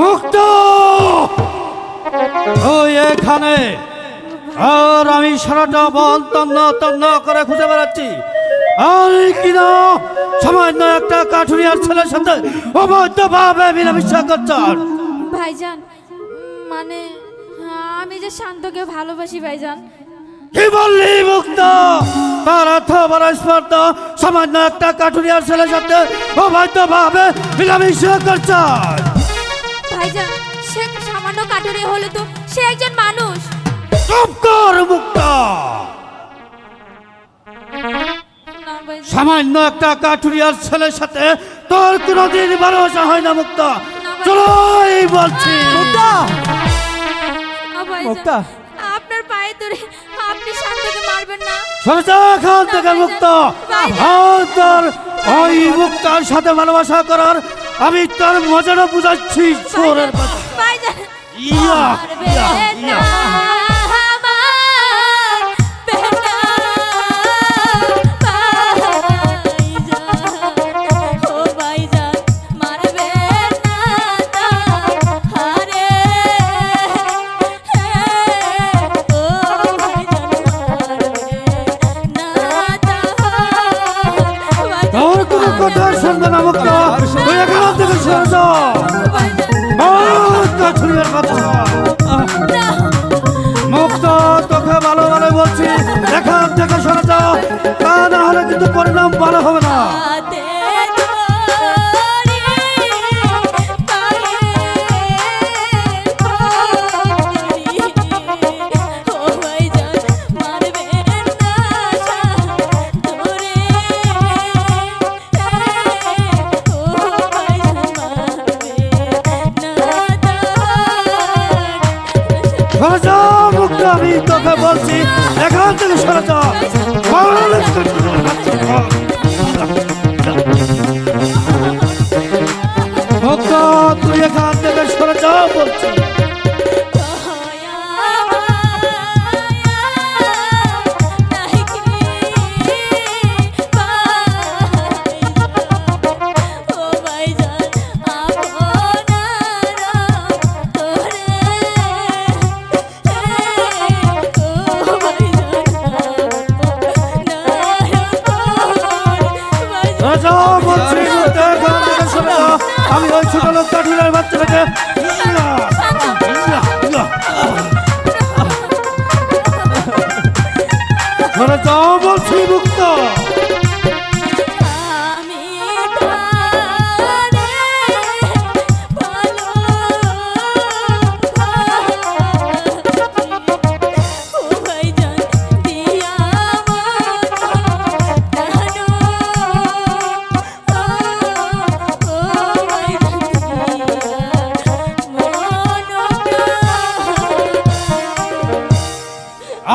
মুক্ত! ওই এখানে। আর আমি সারাটা বল তন্ন তন্ন করে খুঁজে বেড়াচ্ছি। আর কিনা সামান্য একটা কাঠুরিয়ার ছেলের সাথে অবৈধভাবে মিলামিশা করছেন ভাইজান মানে আমি যে শান্তকে ভালোবাসি ভাইজান। কি বললি মুক্ত? তার অর্থ বড় স্পর্ধ সামান্য একটা কাঠুরিয়ার ছেলের সাথে অবৈধভাবে মিলামিশা করছেন ভাইজান সে সামান্য কাটুরি হলে তো সে একজন মানুষ। চুপ কর মুক্ত। সামান্য একটা কাঠুরিয়ার ছেলের সাথে তোর কোনোদিন ভালোবাসা হয় না মুক্ত। চলো এই বলছি। ভাইজান। মুক্তা। আপনার পায়ে ধরে আপনি শান্তকে মারবেন না। সরে যা এখান থেকে মুক্ত। আর তোর ওই মুক্তার সাথে ভালোবাসা করার আমি তার মজাটা বুঝাচ্ছি চোরের ইয়া, ইয়া, তোর কোনো কথা শুনবে না মুক্ত তুই থেকে সরে যা আর কাঠুরিয়ার মুক্ত তোকে ভালো ভালো বলছি এখান থেকে সরে যা তা না হলে কিন্তু পরিণাম ভালো হবে না আমি তোকে বলছি এখান থেকে সরে যা আমি ওই ছোট লোক কাঠুরিয়ার বাচ্চাটাকে ধরে যাও বলছি মুক্ত।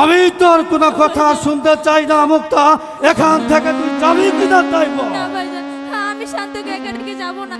আমি তোর কোনো কথা শুনতে চাই না মুক্তা। এখান থেকে তুই যাবি কিনা তাই আমি শান্তকে একা থেকে যাব না।